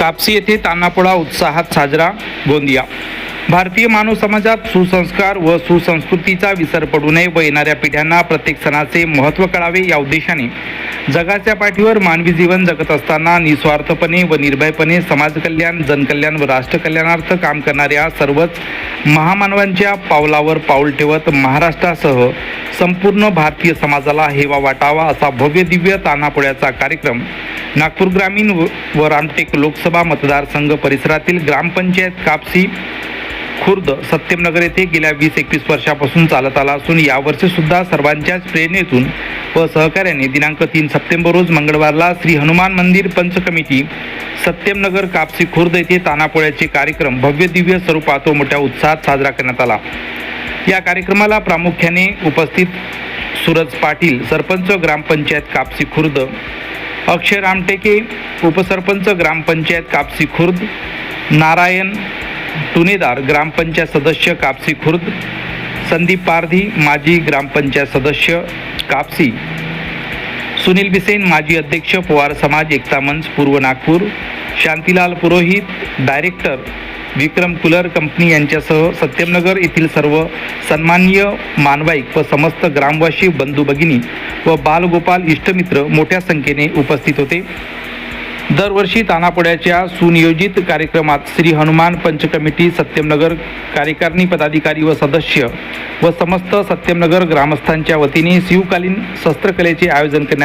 कापसी येथे तान्हापोळा उत्साहात साजरा गोंदिया. भारतीय मानव समाजात सुसंस्कार व सुसंस्कृतीचा विसर पडू नये व येणाऱ्या पिढ्यांना प्रत्येक सणाचे महत्त्व कळावे या उद्देशाने जगाच्या पाठीवर मानवी जीवन जगत असताना निस्वार्थपणे व निर्भयपणे समाजकल्याण जनकल्याण व राष्ट्रकल्याणार्थ काम करणाऱ्या सर्वच महामानवांच्या पावलावर पाऊल ठेवत महाराष्ट्रासह संपूर्ण भारतीय समाजाला हेवा वाटावा असा भव्य दिव्य तान्हापुळ्याचा कार्यक्रम नागपूर ग्रामीण व- व रामटेक लोकसभा मतदारसंघ परिसरातील ग्रामपंचायत कापसी खुर्द सत्यमनगर येथे गेल्या वीस एकवीस वर्षापासून चालत आला असून यावर्षी सुद्धा सर्वांच्याच प्रेरणेतून व सहकार्याने दिनांक तीन सप्टेंबर रोज मंगळवारला श्री हनुमान मंदिर पंच कमिटी सत्यमनगर कापसी खुर्द येथे तानापोळ्याचे कार्यक्रम भव्य दिव्य स्वरूपात व मोठ्या उत्साहात साजरा करण्यात आला. या कार्यक्रमाला प्रामुख्याने उपस्थित सूरज पाटील सरपंच ग्रामपंचायत कापसी खुर्द अक्षय रामटेके उपसरपंच ग्रामपंचायत कापसी खुर्द नारायण टुनेदार ग्रामपंचायत सदस्य कापसी खुर्द संदीप पारधी माजी ग्रामपंचायत सदस्य कापसी सुनील बिसेन माजी अध्यक्ष पवार समाज एकता मंच पूर्व Nagpur Shantilal Purohit director Vikram cooler company यांच्यासह सत्यमनगर येथील सर्व सन्माननीय मानवाईक व समस्त ग्रामवासी बंधू भगिनी व बालगोपाल इष्टमित्र मोठ्या संख्येने उपस्थित होते. दरवर्षी तानापोळ्याच्या सुनियोजित कार्यक्रमात श्री हनुमान पंच कमिटी सत्यमनगर कार्यकारिणी पदाधिकारी व सदस्य व समस्त सत्यमनगर ग्रामस्थांच्या वतीने शिवकालीन शस्त्रकलेचे आयोजन करण्यात